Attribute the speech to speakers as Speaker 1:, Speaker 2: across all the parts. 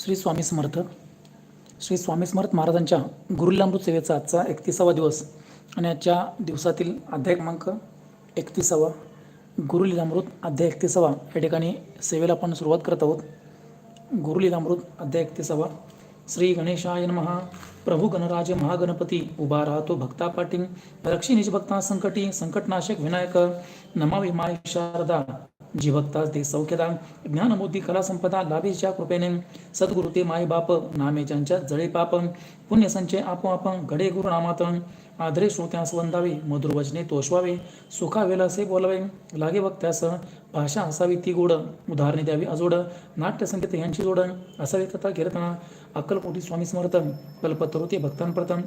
Speaker 1: श्री स्वामी समर्थ. श्री स्वामी समर्थ महाराजांच्या गुरुलामृत सेवेचा आजचा एकतीसावा दिवस आणि आजच्या दिवसातील अध्याय क्रमांक एकतीसावा. गुरुलीलामृत अध्याय एकतीसावा. या ठिकाणी सेवेला आपण सुरुवात करत आहोत. गुरुलीलामृत अध्याय एकतीसावा. श्री गणेशाय महा प्रभू गणराज महागणपती उभा राहतो भक्ता पाटी रक्षी भक्ता संकटी संकटनाशक विनायक. नमाविमाय शारदा. जी ते दे सौख्यदा कलासंपदा लाभेच्या कृपेने सद्गुरु ते माय बाप नामे ज्यांच्या जळे पाप पुण्य संचय आपोआप घडे गुरु नामात आदरे श्रोत्यास वंदावे मधुर वचने तोषवावे सुखावेलासे बोलावे लागे वक्त्यास भाषा असावी ती गोड उदाहरणे द्यावी अजोड नाट्यसंगीत यांची जोड असावी कथा कीर्तना अक्कलकोटी स्वामी समर्थ कल्पतरुते भक्तांप्रथम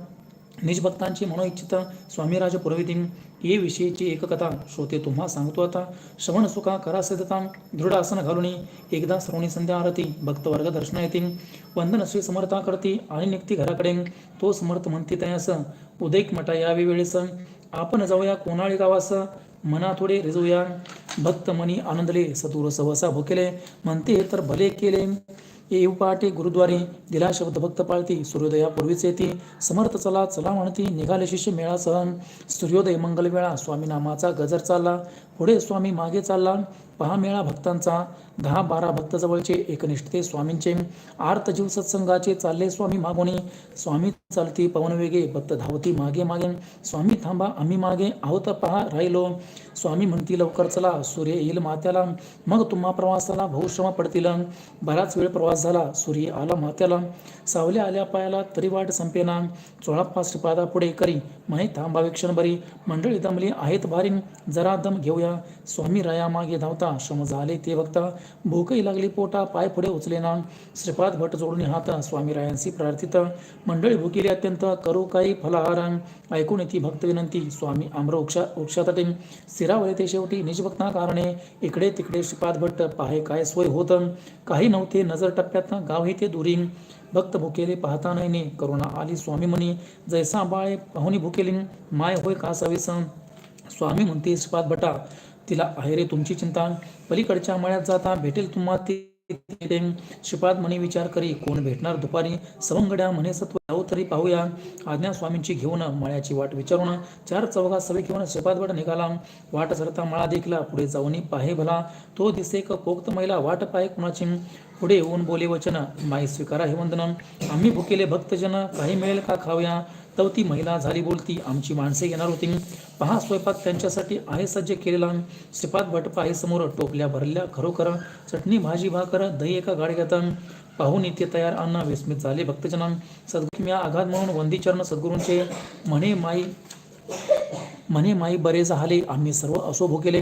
Speaker 1: निज भक्तांची मनोइच्छित स्वामीराज पुरवितीं ये विषयीची एक कथा श्रोते तुम्हा सांगतो आता. श्रवण सुखा करा सिद्धता दृढ आसन घालून एकदा श्रवणी संध्या आरती भक्तवर्ग दर्शन येतील वंदन श्री समर्था करती आणि निघती घराकडे. तो समर्थ म्हणते तयास उदयक मटा यावे वेळेस. आपण जाऊया कोणाळी गावास मना थोडे रिजूया भक्त मनी आनंदले सदूर सहसा भुकेले. म्हणते तर भले केले. येऊ पहाटे गुरुद्वारे दिला शब्द भक्त पाळती सूर्योदयापूर्वीच येते. समर्थ चला चला म्हणती निघाले शिष्य मेळा सहन. सूर्योदय मंगल वेळा स्वामी नामाचा गजर चालला. पुढे स्वामी मागे चालला. पहा मेळा भक्तांचा दहा बारा भक्त जवळचे एकनिष्ठते स्वामींचे आर्तजीव सत्संगाचे चालले स्वामी मागोनी स्वामी चालती पवन वेगे भक्त धावती मागे मागे स्वामी थांबा आम्ही मागे आहोत पहा राहिलो. स्वामी म्हणती लवकर चला सूर्य येईल मात्याला मग तुम्हा प्रवासाला बहुश्रम पडतील. बराच वेळ प्रवास झाला सूर्य आला मात्याला सावल्या आल्या पायाला तरी वाट संपेना. चोळाप्पा श्रीपादा पुढे करी म्हणे थांबावे क्षणभरी. मंडळी दमली आहेत भारी जरा दम घेऊया. स्वामी राया मागे धावता श्रम झाले ते बघता भूकही लागली पोटा पाय पुढे उचले ना. श्रीपाद भट जोडून हात स्वामी रायांशी प्रार्थित. मंडळी भुकेली अत्यंत करू काही फलाहार. ऐकून येते भक्त विनंती स्वामी आम्र वृक्षा वृक्षातटे. स्थिरावले ते शेवटी निजभक्ता कारणे. इकडे तिकडे श्रीपाद भट्ट पाहे काय सोय होत. काही नव्हते नजर टप्प्यात गावही ते दुरी. भक्त भुकेले पाहता नयने करुणा आली स्वामी म्हणी जैसा बाळे पाहुणी भुकेली माय होय का सवेस स्वामी म्हणते श्रीपाद भटा तिला आहे रे तुमची चिंता पलीकडच्या मळ्यात जाता भेटेल तुम्हा ती श्रीपाद म्हणे विचार करी कोण भेटणार दुपारी? सवंगड्या म्हणे सत्व जाऊ तरी पाहूया. आज्ञा स्वामींची घेऊन मळ्याची वाट विचारून चार चौघा सवे घेऊन श्रीपाद निघाला. वाट सरता मळा देखला पुढे जाऊन पाहे भला. तो दिसे एक पोक्त महिला वाट पाहे कुणाची? पुढे येऊन बोले वचन माई स्वीकारा हे वंदन. आम्ही भुकेले भक्तजन काही मिळेल का खाऊया? तव ती महिला झाली बोलती. आमची माणसे येणार होती. पहा स्वयंपाक त्यांच्यासाठी आहे सज्ज केलेला. श्रीपाद भटपा आहे समोर. टोपल्या भरल्या खरोखर. चटणी भाजी भाकर दही एका गाडग्यात पाहून इथे तयार अन्न विस्मित झाले भक्तजनां. सद्गुरु मी आघात म्हणून वंदीचरण सद्गुरूंचे म्हणे माई म्हणे माई बरे झाले आम्ही सर्व असो भोगेले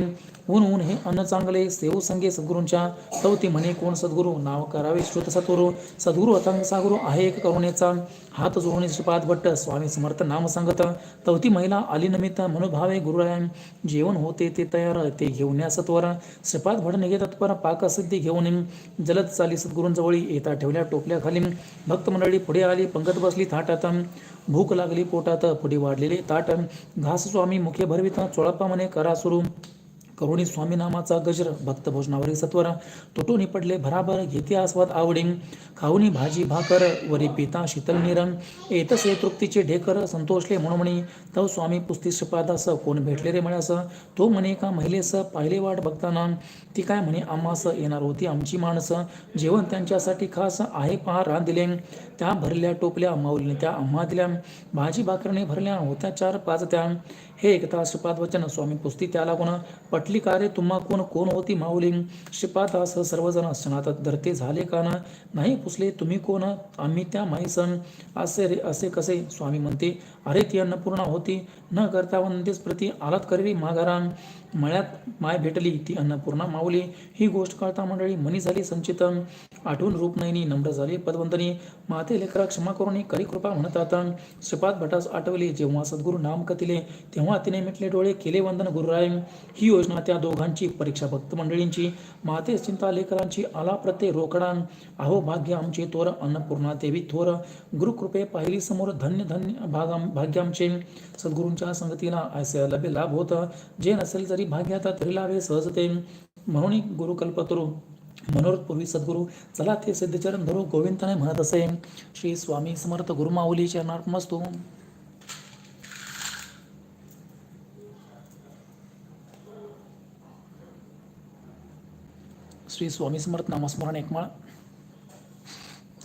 Speaker 1: ऊन ऊन हे अन्न चांगले सेवू संगे सद्गुरूंच्या. तवती म्हणे कोण सद्गुरू? नाव करावे श्रुत सत्गुरु सद्गुरू अथांग सागुरू आहे एक करुणेचा. हात जोडून श्रीपाद भट्ट स्वामी समर्थ नाम सांगत. तवती महिला आली नमित्त मनोभावे गुरुराय. जेवण होते ते तयार ते घेऊन या सत्वर. श्रीपाद भट निघे तत्पर पाकसिद्धी घेऊन. जलद चाली सद्गुरूंजवळी येता ठेवल्या टोपल्या खाली. भक्त मंडळी पुढे आली पंगत बसली थाटात. भूक लागली पोटात पुढे वाढलेले ताट. घास स्वामी मुखे भरविता चोळप्पा म्हणे करा सुरू करुणी स्वामी नामाचा गजर भक्त भोजनावरील सत्वर. तुटून पडले भराभर घेते आस्वाद आवडी खाऊनी भाजी भाकर वरी पिता शीतल निरंग येतसे तृप्तीचे ढेकर संतोषले म्हणून म्हणे तव स्वामी पुस्ती श्रीपादास कोण भेटले रे म्हणास तो म्हणे का महिलेस पाहिले वाट बघताना? ती काय म्हणे आम्हास येणार होती आमची माणसं. जेवण त्यांच्यासाठी खास आहे पहा रान दिले त्या भरल्या टोपल्या माऊलीने त्या आम्हा दिल्या. भाजी भाकरने भरल्या होत्या चार पाच त्या. हे एकता श्रीपाद वचन स्वामी पुस्ती त्या लागून पटली कार्य तुम्हा कोण कोण होती माऊली? श्रीपाद सर्वजण क्षणात धरते झाले का ना? नाही पुसले तुम्ही कोण? आम्ही त्या माईसन. असे रे असे कसे? स्वामी म्हणते अरे ती अन्नपूर्णा होती. न करता वंदेस प्रती आलात करवी माघारान. मळ्यात माय भेटली ती अन्नपूर्णा माऊली. ही गोष्ट कळता मंडळी मनी झाली संचित आठवून रूप नयनी नम्र झाली पदवंतनी माते लेकरा क्षमा करून करी कृपा म्हणतात. श्रीपाद भटास आठवले जेव्हा सद्गुरू नाम कथिले तेव्हा तिने मिटले डोळे केले वंदन गुरुराय. ही योजना त्या दोघांची परीक्षा भक्त मंडळींची. माते चिंता लेकरांची आला प्रत्ये रोकडा अहो भाग्य आमचे तोर अन्नपूर्णा देवी थोर. गुरुकृपे पाहिली समोर धन्य धन्य भाग भाग्य आमचे सद्गुरूंच्या संगतीला ऐसे लभे लाभ होत. जे नसेल जरी आता तरी लाभे सहजते म्हणून गुरुकल्पतरू मनोरथ पूर्वी सद्गुरू चला ते सिद्धचरण धरू. गोविंदाने म्हणत असे श्री स्वामी समर्थ गुरुमाऊली चरणार्पणमस्तू श्री स्वामी समर्थ नामस्मरण एकमाळ.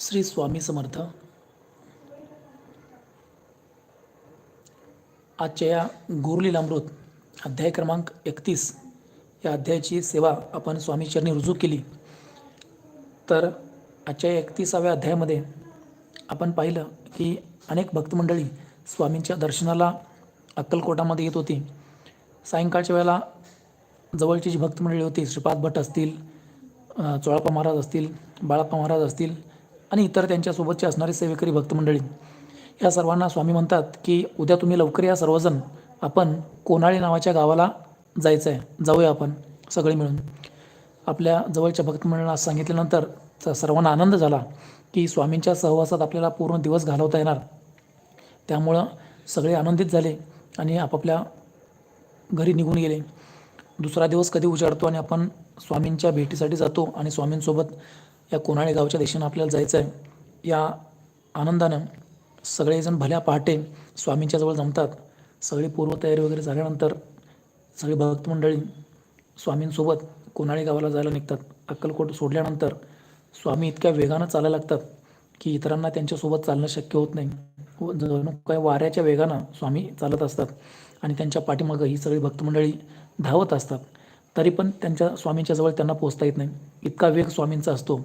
Speaker 1: श्री स्वामी समर्थ. आजच्या या गुरुलीलामृत अध्याय क्रमांक एकतीस या अध्यायाची सेवा आपण स्वामीचरणी रुजू केली. तर आजच्या एकतीसाव्या अध्यायामध्ये आपण पाहिलं की अनेक भक्तमंडळी स्वामींच्या दर्शनाला अक्कलकोटामध्ये येत होती. सायंकाळच्या वेळेला जवळची जी भक्तमंडळी होती श्रीपाद भट असतील चोळाप्पा महाराज असतील बाळाप्पा महाराज असतील आणि इतर त्यांच्यासोबतचे असणारे सेवेकरी भक्तमंडळी. या सर्वांना स्वामी म्हणतात की उद्या तुम्ही लवकर या सर्वजण. आपण कोनाळी नावाच्या गावाला जायचं आहे जाऊया आपण सगळे मिळून. आपल्या जवळच्या भक्तमंडळांना सांगितल्यानंतर सर्वांना आनंद झाला की स्वामींच्या सहवासात आपल्याला पूर्ण दिवस घालवता येणार. त्यामुळं सगळे आनंदित झाले आणि आपापल्या घरी निघून गेले. दुसरा दिवस कधी उजाडतो आणि आपण स्वामींच्या भेटीसाठी जातो आणि स्वामींसोबत या कोणाळे गावच्या दिशेनं आपल्याला जायचं आहे या आनंदानं सगळेजण भल्या पहाटे स्वामींच्याजवळ जमतात. सगळी पूर्वतयारी वगैरे झाल्यानंतर सगळी भक्तमंडळी स्वामींसोबत कोणाळी गावाला जायला निघतात. अक्कलकोट सोडल्यानंतर स्वामी इतक्या वेगानं चालायला लागतात की इतरांना त्यांच्यासोबत चालणं शक्य होत नाही. व जणू काय वाऱ्याच्या वेगानं स्वामी चालत असतात आणि त्यांच्या पाठीमागं ही सगळी भक्तमंडळी धावत असतात. तरी पण त्यांच्या स्वामींच्या जवळ त्यांना पोचता येत नाही. इतका वेग स्वामींचा असतो.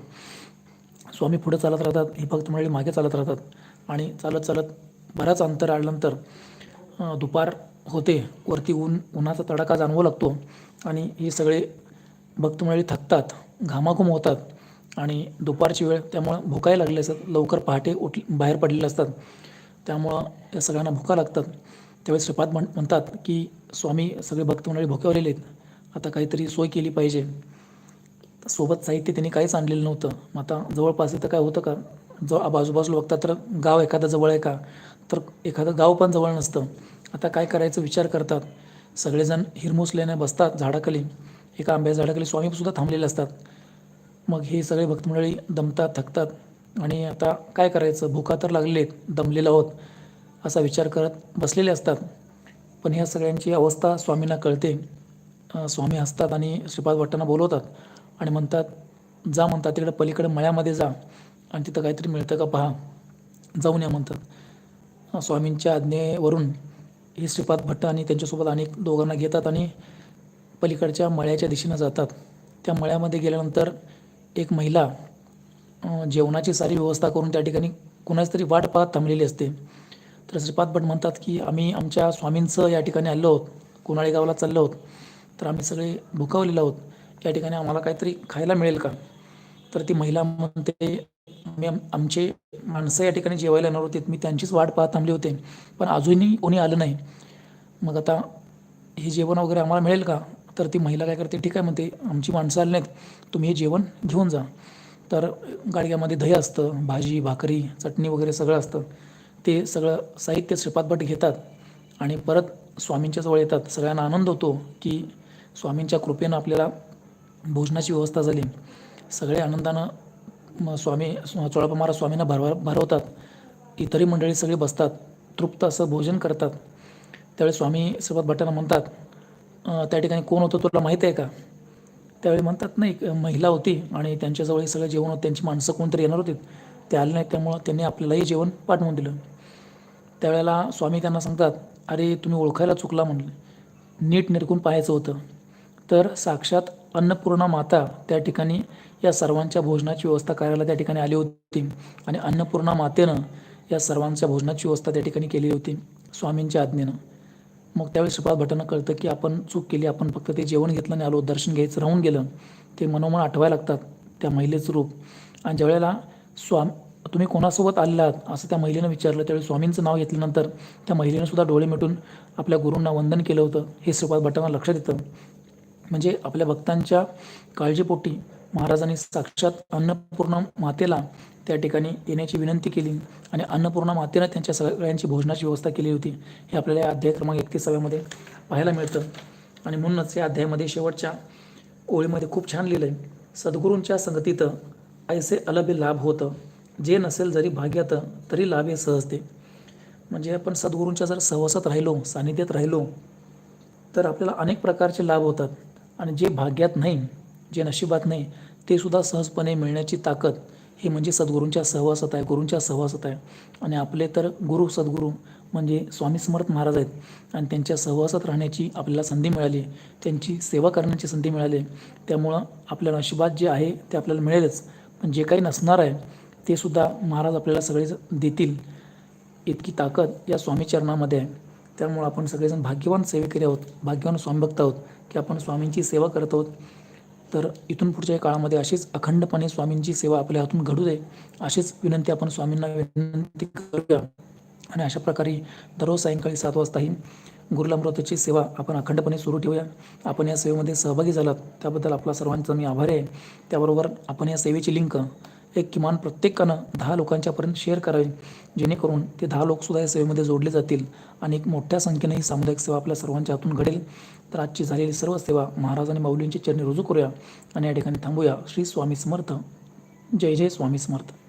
Speaker 1: स्वामी पुढे चालत राहतात ही भक्तमंडळी मागे चालत राहतात आणि चालत चालत बराच अंतर आल्यानंतर दुपार होते. वरती ऊन उन्हाचा तडाखा जाणवू लागतो आणि हे सगळे भक्तमंडळी थकतात घामाघूम होतात आणि दुपारची वेळ त्यामुळं भुकाही लागले असतात. लवकर पहाटे उठ बाहेर पडलेले असतात. त्यामुळं या सगळ्यांना भुका लागतात. त्यावेळेस श्रीपाद म्हण म्हणतात की स्वामी सगळे भक्तमंडळी भुक्यावर आहेत. आता काहीतरी सोय केली पाहिजे. सोबत साहित्य त्यांनी काहीच आणलेलं नव्हतं. मग आता जवळपास इथं काय होतं का? जो बाजूबाजूला बघता तर गाव एखादं जवळ आहे का? तर एखादं गाव पण जवळ नसतं. आता काय करायचं? विचार करतात. सगळेजण हिरमुसल्याने बसतात झाडाखाली. एका आंब्याच्या झाडाखाली स्वामीसुद्धा थांबलेले असतात. मग हे सगळे भक्तमंडळी दमतात थकतात. आणि आता काय करायचं? भुका तर लागले आहेत. आहोत. असा विचार करत बसलेले असतात. पण ह्या सगळ्यांची अवस्था स्वामींना कळते. स्वामी हसतात आणि श्रीपाद भट्टांना बोलवतात आणि म्हणतात जा म्हणतात तिकडे पलीकडे मळ्यामध्ये जा आणि तिथं काहीतरी मिळतं का पहा. जाऊन या म्हणतात. स्वामींच्या आज्ञेवरून हे श्रीपाद भट्ट आणि त्यांच्यासोबत अनेक दोघांना घेतात आणि पलीकडच्या मळ्याच्या दिशेनं जातात. त्या मळ्यामध्ये गेल्यानंतर एक महिला जेवणाची सारी व्यवस्था करून त्या ठिकाणी कुणाच तरी वाट पाहत थांबलेली असते. तर श्रीपाद भट म्हणतात की आम्ही आमच्या स्वामींचं या ठिकाणी आलो आहोत. कुणाळी गावाला चाललो आहोत. तर आम्ही सगळे भुकावलेलो आहोत. या ठिकाणी आम्हाला काहीतरी खायला मिळेल का? तर ती महिला म्हणते मी आमचे माणसं या ठिकाणी जेवायला येणार होते. मी त्यांचीच वाट पाहत थांबले होते. पण अजूनही कोणी आलं नाही. मग आता हे जेवण वगैरे आम्हाला मिळेल का? तर ती महिला काय करते? ठीक आहे म्हणते आमची माणसं आली नाहीत. तुम्ही हे जेवण घेऊन जा. तर गाडग्यामध्ये दही असतं भाजी भाकरी चटणी वगैरे सगळं असतं. ते सगळं साहित्य श्रीपाद भट घेतात आणि परत स्वामींच्या जवळ येतात. सगळ्यांना आनंद होतो की स्वामींच्या कृपेनं आपल्याला भोजनाची व्यवस्था झाली. सगळे आनंदानं स्वामी चोळापा महाराज स्वामींना भरवा भरवतात. इतरही मंडळी सगळे बसतात तृप्त असं भोजन करतात. त्यावेळी स्वामी सर्वात भट्टांना म्हणतात त्या ठिकाणी कोण होतं तुला माहीत आहे का? त्यावेळी म्हणतात नाही एक महिला होती आणि त्यांच्याजवळ हे सगळं जेवण होतं. त्यांची माणसं कोणतरी येणार होती. ते आले नाहीत त्यामुळं त्यांनी आपल्यालाही जेवण पाठवून दिलं. त्यावेळेला स्वामी त्यांना सांगतात अरे तुम्ही ओळखायला चुकला म्हणले. नीट निरकून पाहायचं होतं. तर साक्षात अन्नपूर्णा माता त्या ठिकाणी या सर्वांच्या भोजनाची व्यवस्था करायला त्या ठिकाणी आली होती आणि अन्नपूर्णा मातेनं या सर्वांच्या भोजनाची व्यवस्था त्या ठिकाणी केली होती स्वामींच्या आज्ञेनं. मग त्यावेळी श्रीपाद भटांना कळतं की आपण चूक केली आपण फक्त ते जेवण घेतलं आणि आलो दर्शन घ्यायचं राहून गेलं. ते मनोमन आठवायला लागतात त्या महिलेचं रूप. आणि ज्यावेळेला स्वाम तुम्ही कोणासोबत आलेला आहात असं त्या महिलेनं विचारलं त्यावेळी स्वामींचं नाव घेतल्यानंतर त्या महिलेनं सुद्धा डोळे मिटून आपल्या गुरूंना वंदन केलं होतं. हे श्रीपाद भटांना लक्षात येतं. म्हणजे आपल्या भक्तांच्या काळजीपोटी महाराजांनी साक्षात अन्नपूर्णा मातेला त्या ठिकाणी येण्याची विनंती केली आणि अन्नपूर्णा मातेनं त्यांच्या सगळ्यांची भोजनाची व्यवस्था केली होती. हे आपल्याला या अध्याय क्रमांक एकतीसाव्यामध्ये पाहायला मिळतं. आणि म्हणूनच या अध्यायामध्ये शेवटच्या ओळीमध्ये खूप छान लिहिलं आहे सद्गुरूंच्या संगतीत ऐसे अलभ लाभ होतं. जे नसेल जरी भाग्यात तरी लाभ हे सहजते म्हणजे आपण सद्गुरूंच्या जर सहवासात राहिलो सानिध्यात राहिलो तर आपल्याला अनेक प्रकारचे लाभ होतात. आणि जे भाग्यात नाही जे नशिबात नाही ते सुद्धा सहजपणे मिळण्याची ताकद हे म्हणजे सद्गुरूंच्या सहवासात आहे गुरूंच्या सहवासात आहे. आणि आपले तर गुरु सद्गुरू म्हणजे स्वामी समर्थ महाराज आहेत. आणि त्यांच्या सहवासात राहण्याची आपल्याला संधी मिळाली त्यांची सेवा करण्याची संधी मिळाली. त्यामुळं आपल्या नशिबात जे आहे ते आपल्याला मिळेलच. पण जे काही नसणार आहे ते सुद्धा महाराज आपल्याला सगळे देतील. इतकी ताकद या स्वामी चरणामध्ये आहे. त्यामुळं आपण सगळेजण भाग्यवान सेवेकरी आहोत भाग्यवान स्वामीभक्त आहोत. की आपण स्वामींची सेवा करत आहोत तर इथून पुढच्या काळामध्ये अशीच अखंडपणे स्वामींची सेवा आपल्या हातून घडू दे अशीच विनंती आपण स्वामींना विनंती करूया. आणि अशा प्रकारे दररोज सायंकाळी सात वाजता ही गुरुलामृताची सेवा आपण अखंडपणे सुरू ठेवूया. आपण या सेवेमध्ये सहभागी झालात त्याबद्दल आपला सर्वांचा मी आभारी आहे. त्याबरोबर आपण या सेवेची लिंक एक किमान प्रत्येकानं दहा लोकांच्यापर्यंत शेअर करावी जेणेकरून ते दहा लोकसुद्धा या सेवेमध्ये जोडले जातील आणि एक मोठ्या संख्येने ही सामुदायिक सेवा आपल्या सर्वांच्या हातून घडेल. तर आजची झालेली सर्व सेवा महाराज आणि माऊलींची चरणी रुजू करूया आणि या ठिकाणी थांबूया. श्री स्वामी समर्थ. जय जय स्वामी समर्थ.